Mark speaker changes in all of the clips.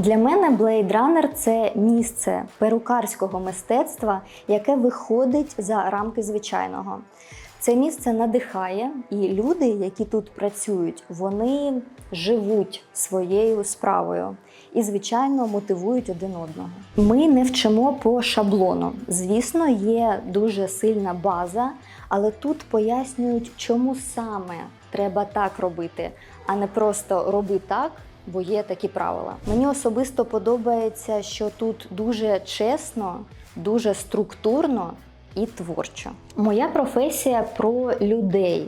Speaker 1: Для мене Blade Runner – це місце перукарського мистецтва, яке виходить за рамки звичайного. Це місце надихає, і люди, які тут працюють, вони живуть своєю справою і, звичайно, мотивують один одного. Ми не вчимо по шаблону. Звісно, є дуже сильна база, але тут пояснюють, чому саме треба так робити, а не просто роби так, бо є такі правила. Мені особисто подобається, що тут дуже чесно, дуже структурно і творчо. Моя професія про людей,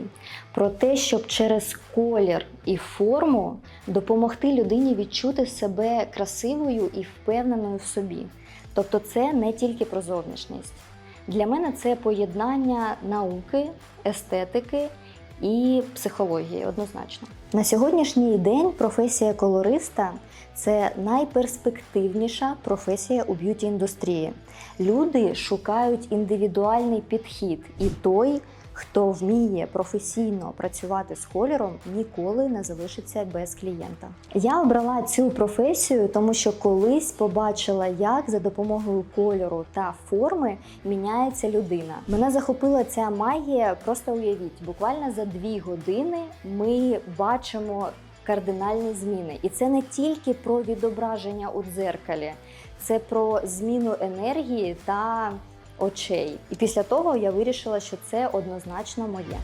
Speaker 1: про те, щоб через колір і форму допомогти людині відчути себе красивою і впевненою в собі. Тобто, це не тільки про зовнішність. Для мене це поєднання науки, естетики і психології однозначно. На сьогоднішній день професія колориста це найперспективніша професія у б'юті індустрії. Люди шукають індивідуальний підхід, і той, хто вміє професійно працювати з кольором, ніколи не залишиться без клієнта. Я обрала цю професію, тому що колись побачила, як за допомогою кольору та форми міняється людина. Мене захопила ця магія. Просто уявіть, буквально за дві години ми бачимо. Кардинальні зміни, і це не тільки про відображення у дзеркалі, це про зміну енергії та очей. І після того я вирішила, що це однозначно моє.